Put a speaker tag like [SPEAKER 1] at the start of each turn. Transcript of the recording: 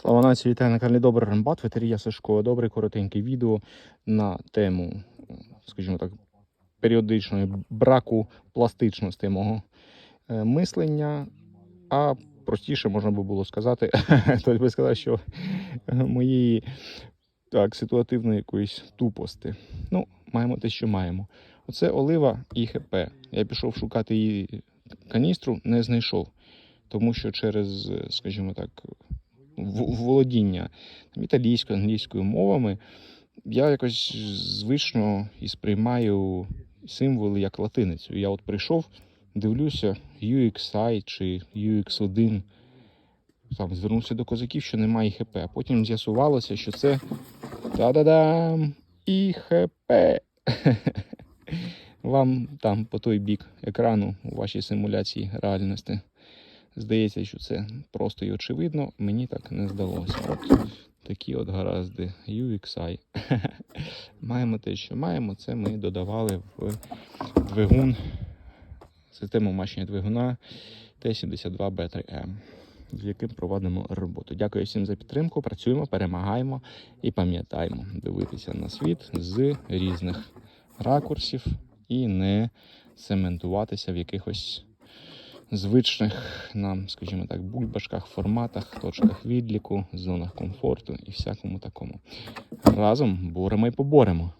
[SPEAKER 1] Слава нації, вітаю на каналі Добрий Рембат, ветерія Сашко. Добре, коротеньке відео на тему, скажімо так, періодичної браку пластичності мого е, мислення. А простіше можна би було сказати, хтось би сказав, що е, моєї так, ситуативної якоїсь тупості. Ну, маємо те, що маємо. Оце олива і ХП. Я пішов шукати її каністру, не знайшов. Тому що через, скажімо так, володіння там, італійською, англійською мовами, я якось звично і сприймаю символи як латиницю. Я от прийшов, дивлюся UXI чи UX1, там звернувся до козаків, що немає ІХП. А потім з'ясувалося, що це та-да-дам! ІХП. Вам там по той бік екрану у вашій симуляції реальності. Здається, що це просто і очевидно. Мені так не здалося. От такі от гаразди UXI. маємо те, що маємо. Це ми додавали в двигун, систему мащення двигуна Т-72Б3М, з яким проводимо роботу. Дякую всім за підтримку. Працюємо, перемагаємо і пам'ятаємо дивитися на світ з різних ракурсів і не цементуватися в якихось звичних нам, скажімо так, бульбашках, форматах, точках відліку, зонах комфорту і всякому такому. Разом боремо і поборемо.